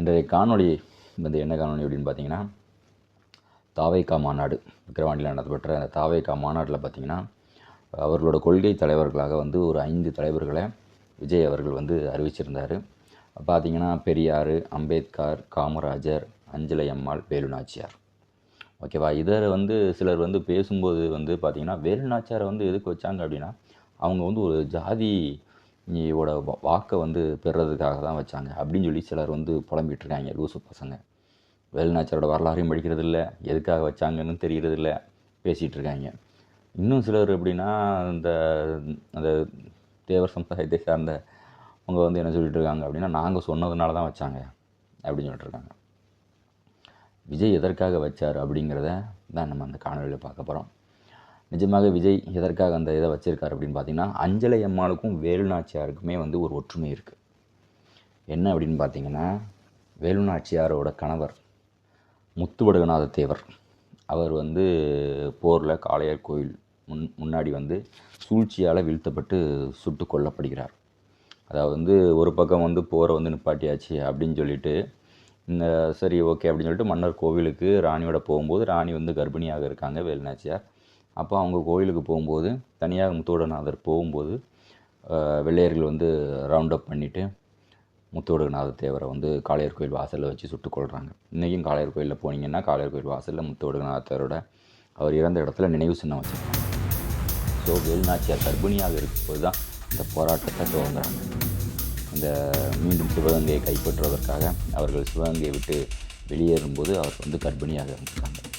இன்றைய காணொளி வந்து என்ன காணொலி அப்படின்னு பார்த்தீங்கன்னா தாவைக்கா மாநாடு விக்கிரவாண்டியில் நடத்தப்பட்ட அந்த தாவைக்கா மாநாட்டில் பார்த்தீங்கன்னா அவர்களோட கொள்கை தலைவர்களாக வந்து ஒரு ஐந்து தலைவர்களை விஜய் அவர்கள் வந்து அறிவிச்சிருந்தார். பார்த்தீங்கன்னா பெரியார் அம்பேத்கர் காமராஜர் அஞ்சலை அம்மாள் வேலுநாச்சியார். ஓகேவா? இதில் வந்து சிலர் வந்து பேசும்போது வந்து பார்த்திங்கன்னா வேலுநாச்சியாரை வந்து எதுக்கு வச்சாங்க அப்படின்னா அவங்க வந்து ஒரு ஜாதி ஓட வாக்கை வந்து பெறுறதுக்காக தான் வச்சாங்க. அப்படின்னு சொல்லி சிலர் வந்து புலம்பிகிட்ருக்காங்க லூசு பசங்க. வேலுநாச்சியாரோட வரலாறையும் படிக்கிறது இல்லை எதுக்காக வச்சாங்கன்னு தெரிகிறது இல்லை பேசிகிட்டு இருக்காங்க இன்னும் சிலர் எப்படின்னா இந்த அந்த தேவர் சமுதாயத்தை சார்ந்த அவங்க வந்து என்ன சொல்லிட்டு இருக்காங்க அப்படின்னா நாங்கள் சொன்னதுனால தான் வச்சாங்க அப்படின்னு சொல்லிட்டு இருக்காங்க விஜய் எதற்காக வச்சார் அப்படிங்கிறத தான் நம்ம அந்த காணொலியில் பார்க்க போகிறோம் நிஜமாக விஜய் எதற்காக அந்த இதை வச்சுருக்காரு அப்படின்னு பார்த்தீங்கன்னா அஞ்சலை அம்மாளுக்கும் வேலுநாச்சியாருக்குமே வந்து ஒரு ஒற்றுமை இருக்குது என்ன அப்படின்னு பார்த்தீங்கன்னா வேலுநாச்சியாரோட கணவர் முத்துவடுகநாத தேவர். அவர் வந்து போரில் காளையார் கோயில் முன் முன்னாடி வந்து சூழ்ச்சியால் வீழ்த்தப்பட்டு சுட்டு கொல்லப்படுகிறார். அதாவது வந்து ஒரு பக்கம் வந்து போரை வந்து நிப்பாட்டியாச்சு அப்படின்னு சொல்லிட்டு இந்த சரி ஓகே அப்படின்னு சொல்லிட்டு மன்னர் கோவிலுக்கு ராணியோட போகும்போது ராணி வந்து கர்ப்பிணியாக இருக்காங்க வேலுநாச்சியார் அப்போ அவங்க கோயிலுக்கு போகும்போது தனியாக முத்தோடநாதர் போகும்போது வெள்ளையர்கள் வந்து ரவுண்ட் அப் பண்ணிவிட்டு முத்துவடுகநாத தேவரை வந்து காளையர் கோயில் வாசலில் வச்சு சுட்டு கொள்கிறாங்க இன்றைக்கும் காளையர் கோயிலில் போனீங்கன்னா காளையர் கோயில் வாசலில் முத்தோடுநாத தேவரோட அவர் இறந்த இடத்துல நினைவு சின்னம் வச்சுருக்காங்க ஸோ வேல்நாச்சியார் கர்ப்பிணியாக இருக்கும்போது தான் இந்த போராட்டத்தை துவங்குறாங்க. இந்த மீண்டும் சிவகங்கையை கைப்பற்றுவதற்காக அவர்கள் சிவகங்கையை விட்டு வெளியேறும்போது அவர் வந்து கர்ப்பிணியாக இருந்திருக்காங்க.